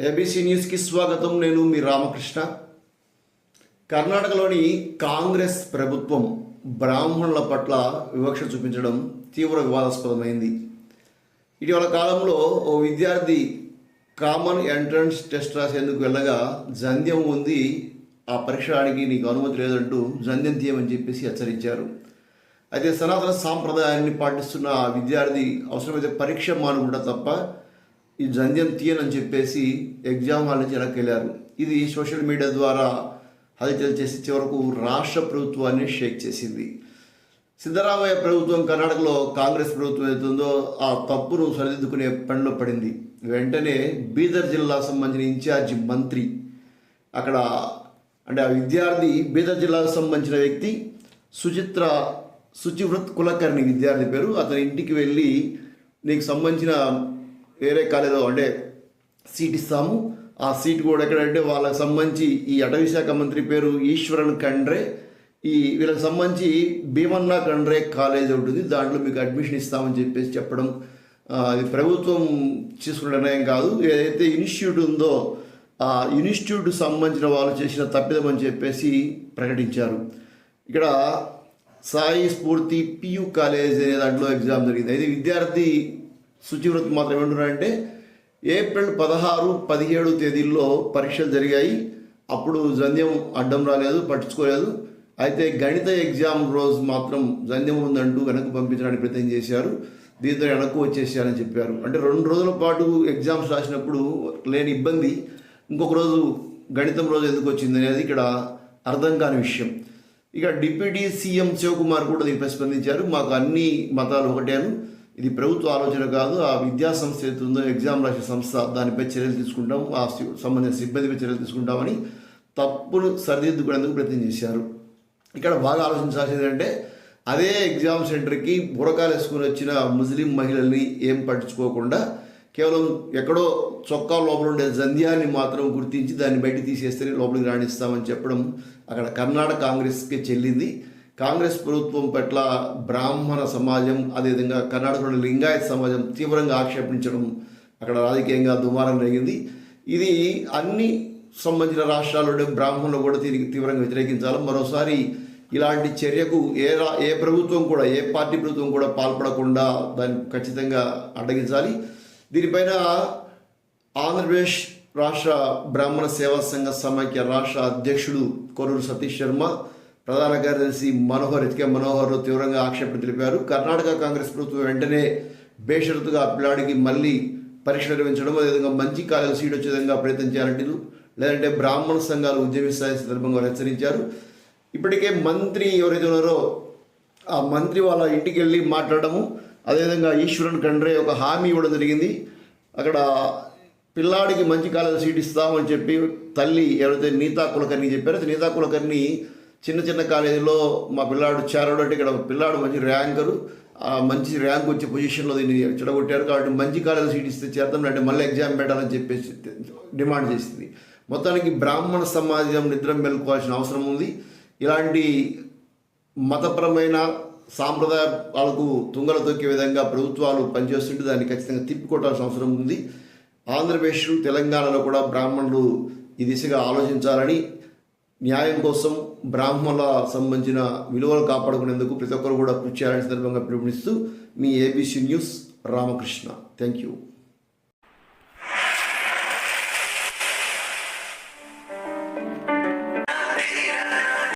ABC న్యూస్కి స్వాగతం. నేను మీ రామకృష్ణ. కర్ణాటకలోని కాంగ్రెస్ ప్రభుత్వం బ్రాహ్మణుల పట్ల వివక్ష చూపించడం తీవ్ర వివాదాస్పదమైంది. ఇటీవల కాలంలో ఓ విద్యార్థి కామన్ ఎంట్రన్స్ టెస్ట్ రాసేందుకు వెళ్ళగా జంధ్యం ఉంది. ఆ పరీక్షడానికి నీకు అనుమతి లేదంటూ జంధ్యం తీయమని చెప్పేసి హెచ్చరించారు. అయితే సనాతన సాంప్రదాయాన్ని పాటిస్తున్న ఆ విద్యార్థి అవసరమైతే పరీక్ష మానుకుంటా తప్ప ఈ జంధ్యం తీయనని చెప్పేసి ఎగ్జామ్ వాళ్ళ నుంచి వెనక్కి వెళ్ళారు. ఇది సోషల్ మీడియా ద్వారా హల్చల్ చేసి చివరకు రాష్ట్ర ప్రభుత్వాన్ని షేక్ చేసింది. సిద్ధరామయ్య ప్రభుత్వం కర్ణాటకలో కాంగ్రెస్ ప్రభుత్వం ఏదైతుందో ఆ తప్పును సరిదిద్దుకునే పనిలో పడింది. వెంటనే బీదర్ జిల్లా సంబంధించిన ఇన్ఛార్జి మంత్రి అక్కడ అంటే ఆ విద్యార్థి బీదర్ జిల్లాకు సంబంధించిన వ్యక్తి సుచిత్ర సుచివృత్ కులకర్ణి విద్యార్థి పేరు. అతని ఇంటికి వెళ్ళి నీకు సంబంధించిన వేరే కాలేజ్లో అంటే సీట్ ఇస్తాము. ఆ సీట్ కూడా ఎక్కడంటే వాళ్ళకి సంబంధించి ఈ అటవీ శాఖ మంత్రి పేరు ఈశ్వరన్ ఖండ్రే. ఈ వీళ్ళకి సంబంధించి భీమన్నా ఖండ్రే కాలేజ్ ఉంటుంది. దాంట్లో మీకు అడ్మిషన్ ఇస్తామని చెప్పేసి చెప్పడం అది ప్రభుత్వం తీసుకున్న నిర్ణయం కాదు. ఏదైతే ఇన్స్టిట్యూట్ ఉందో ఆ ఇన్స్టిట్యూట్ సంబంధించిన వాళ్ళు చేసిన తప్పిదమని చెప్పేసి ప్రకటించారు. ఇక్కడ సాయి స్ఫూర్తి పియు కాలేజ్ అనే దాంట్లో ఎగ్జామ్ జరిగింది. అయితే విద్యార్థి శుచివ్రత్ మాత్రం ఏమంటున్నారంటే ఏప్రిల్ పదహారు పదిహేడు తేదీల్లో పరీక్షలు జరిగాయి. అప్పుడు జంధ్యం అడ్డం రాలేదు పట్టించుకోలేదు. అయితే గణిత ఎగ్జామ్ రోజు మాత్రం జంధ్యం ఉందంటూ వెనక్కి పంపించడానికి ప్రయత్నం చేశారు. దీంతో వెనక్కు వచ్చేసారని చెప్పారు. అంటే రెండు రోజుల పాటు ఎగ్జామ్స్ రాసినప్పుడు లేని ఇబ్బంది. ఇంకొక రోజు గణితం రోజు ఎందుకు వచ్చింది అనేది ఇక్కడ అర్థం కాని విషయం. ఇక డిప్యూటీ సీఎం శివకుమార్ కూడా దీనిపై స్పందించారు. మాకు అన్ని మతాలు ఒకటేను. ఇది ప్రభుత్వ ఆలోచన కాదు ఆ విద్యా సంస్థ ఏదైతే ఎగ్జామ్ రాసే సంస్థ దానిపై చర్యలు తీసుకుంటాం ఆ సంబంధించిన సిబ్బందిపై చర్యలు తీసుకుంటామని తప్పును సరిదిద్దుకునేందుకు ప్రయత్నం చేశారు. ఇక్కడ బాగా ఆలోచించాల్సింది ఏంటంటే అదే ఎగ్జామ్ సెంటర్కి బురకాలు వేసుకుని వచ్చిన ముస్లిం మహిళల్ని ఏం పట్టించుకోకుండా కేవలం ఎక్కడో చొక్కా లోపల ఉండే జంధ్యాన్ని మాత్రం గుర్తించి దాన్ని బయట తీసేస్తేనే లోపలికి రాణిస్తామని చెప్పడం అక్కడ కర్ణాటక కాంగ్రెస్కి చెల్లింది. కాంగ్రెస్ ప్రభుత్వం పట్ల బ్రాహ్మణ సమాజం అదేవిధంగా కర్ణాటకలోని లింగాయత్ సమాజం తీవ్రంగా ఆక్షేపించడం అక్కడ రాజకీయంగా దుమారం జరిగింది. ఇది అన్ని సంబంధించిన రాష్ట్రాల్లోనే బ్రాహ్మణులు కూడా దీనికి తీవ్రంగా వ్యతిరేకించాలి. మరోసారి ఇలాంటి చర్యకు ఏ రా ఏ ప్రభుత్వం కూడా ఏ పార్టీ ప్రభుత్వం కూడా పాల్పడకుండా దాన్ని ఖచ్చితంగా అడ్డగించాలి. దీనిపైన ఆంధ్రప్రదేశ్ రాష్ట్ర బ్రాహ్మణ సేవా సంఘ సమాఖ్య రాష్ట్ర అధ్యక్షుడు కొరూరు సతీష్ శర్మ ప్రధాన కార్యదర్శి మనోహర్ ఇతికే మనోహర్ తీవ్రంగా ఆక్షేపణ తెలిపారు. కర్ణాటక కాంగ్రెస్ ప్రభుత్వం వెంటనే బేషరతుగా పిల్లాడికి మళ్ళీ పరీక్ష నిర్వహించడం అదేవిధంగా మంచి కాలేజీ సీట్ వచ్చే విధంగా ప్రయత్నం చేయాలంటే లేదంటే బ్రాహ్మణ సంఘాలు ఉద్యమిస్తాయని సందర్భంగా హెచ్చరించారు. ఇప్పటికే మంత్రి ఎవరైతే ఉన్నారో ఆ మంత్రి వాళ్ళ ఇంటికి వెళ్ళి మాట్లాడము అదేవిధంగా ఈశ్వరన్ కండ్రే ఒక హామీ ఇవ్వడం జరిగింది. అక్కడ పిల్లాడికి మంచి కాలేజీ సీట్ ఇస్తామని చెప్పి తల్లి ఎవరైతే నీతా కులకర్ణి చెప్పారో నీతా కులకర్ణి చిన్న చిన్న కాలేజీలో మా పిల్లాడు చేరడం అంటే ఇక్కడ పిల్లాడు మంచి ర్యాంకరు మంచి ర్యాంక్ వచ్చే పొజిషన్లో దీన్ని చెడగొట్టారు కాబట్టి మంచి కాలేజీ సీట్ ఇస్తే చేద్దాం అంటే మళ్ళీ ఎగ్జామ్ పెట్టాలని చెప్పేసి డిమాండ్ చేసింది. మొత్తానికి బ్రాహ్మణ సమాజం నిద్ర మెలుకోవాల్సిన అవసరం ఉంది. ఇలాంటి మతపరమైన సాంప్రదాయాలకు తుంగలు తొక్కే విధంగా ప్రభుత్వాలు పనిచేస్తుంటే దాన్ని ఖచ్చితంగా తిప్పికొట్టాల్సిన అవసరం ఉంది. ఆంధ్రప్రదేశ్ తెలంగాణలో కూడా బ్రాహ్మణులు ఈ దిశగా ఆలోచించాలని న్యాయం కోసం బ్రాహ్మణుల సంబంధించిన విలువలు కాపాడుకునేందుకు ప్రతి ఒక్కరు కూడా కృషి చేయాలని సందర్భంగా పిలుపునిస్తూ మీ ABC news Ramakrishna. Thank you